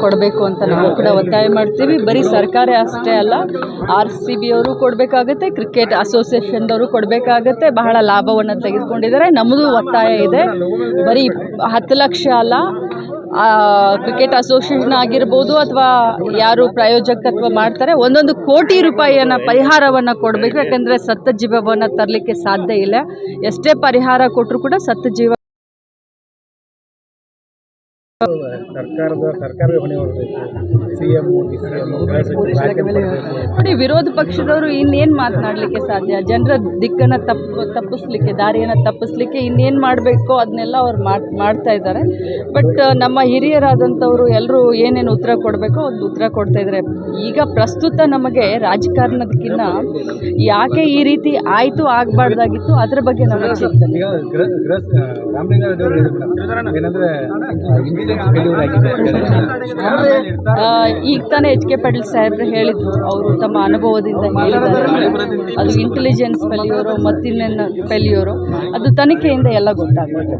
ಕೊಡಬೇಕು ಅಂತ ನಾವು ಕೂಡ ಒತ್ತಾಯ ಮಾಡ್ತೀವಿ. ಬರೀ ಸರ್ಕಾರ ಅಷ್ಟೇ ಅಲ್ಲ ಆರ್ ಸಿ ಬಿ ಅವರು ಕೊಡಬೇಕಾಗತ್ತೆ ಕ್ರಿಕೆಟ್ ಅಸೋಸಿಯೇಷನ್ದವರು ಕೊಡಬೇಕಾಗತ್ತೆ, ಬಹಳ ಲಾಭವನ್ನು ತೆಗೆದುಕೊಂಡಿದ್ದಾರೆ. ನಮ್ಮದು ಒತ್ತಾಯ ಇದೆ. ಬರೀ ಹತ್ತು ಲಕ್ಷ ಅಲ್ಲ ಕ್ರಿಕೆಟ್ ಅಸೋಸಿಯೇಷನ್ ಆಗಿರ್ಬೋದು ಅಥವಾ ಯಾರು ಪ್ರಾಯೋಜಕತ್ವ ಮಾಡ್ತಾರೆ, ಒಂದೊಂದು ಕೋಟಿ ರೂಪಾಯಿಯನ್ನು ಪರಿಹಾರವನ್ನು ಕೊಡಬೇಕು. ಯಾಕಂದರೆ ಸತ್ತ ಜೀವವನ್ನು ತರಲಿಕ್ಕೆ ಸಾಧ್ಯ ಇಲ್ಲ. ಎಷ್ಟೇ ಪರಿಹಾರ ಕೊಟ್ಟರು ಕೂಡ ಸತ್ತ ಜೀವ ಸರ್ಕಾರದ ಸರ್ಕಾರವೇ ಹೊಣೆ ಹೊರಬೇಕು C M D C M ನೋಡಿ ವಿರೋಧ ಪಕ್ಷದವರು ಇನ್ನೇನು ಮಾತನಾಡಲಿಕ್ಕೆ ಸಾಧ್ಯ? ಜನರ ದಿಕ್ಕನ್ನು ತಪ್ಪು ತಪ್ಪಿಸ್ಲಿಕ್ಕೆ ದಾರಿಯನ್ನು ತಪ್ಪಿಸ್ಲಿಕ್ಕೆ ಇನ್ನೇನು ಮಾಡಬೇಕೋ ಅದನ್ನೆಲ್ಲ ಅವ್ರು ಮಾಡ್ ಮಾಡ್ತಾ ಇದ್ದಾರೆ. ಬಟ್ ನಮ್ಮ ಹಿರಿಯರಾದಂಥವರು ಎಲ್ಲರೂ ಏನೇನು ಉತ್ತರ ಕೊಡಬೇಕೋ ಅದು ಉತ್ತರ ಕೊಡ್ತಾ ಇದ್ದಾರೆ. ಈಗ ಪ್ರಸ್ತುತ ನಮಗೆ ರಾಜಕಾರಣದಕ್ಕಿಂತ ಯಾಕೆ ಈ ರೀತಿ ಆಯಿತು ಆಗಬಾರ್ದಾಗಿತ್ತು ಅದ್ರ ಬಗ್ಗೆ ನಮಗೆ ಚಿಂತನೆ. ಈಗ ತಾನೇ ಎಚ್ ಕೆ ಪಾಟೀಲ್ ಸಾಹೇಬ್ರು ಹೇಳಿದ್ರು. ಅವರು ತಮ್ಮ ಅನುಭವದಿಂದ ಹೇಳಿದ್ದಾರೆ. ಅದು ಇಂಟೆಲಿಜೆನ್ಸ್ ಫೆಲ್ಯೂರು ಮತ್ತಿನ್ನೇನು ಫೆಲ್ಯೂರು ಅದು ತನಿಖೆಯಿಂದ ಎಲ್ಲ ಗೊತ್ತಾಗುತ್ತೆ.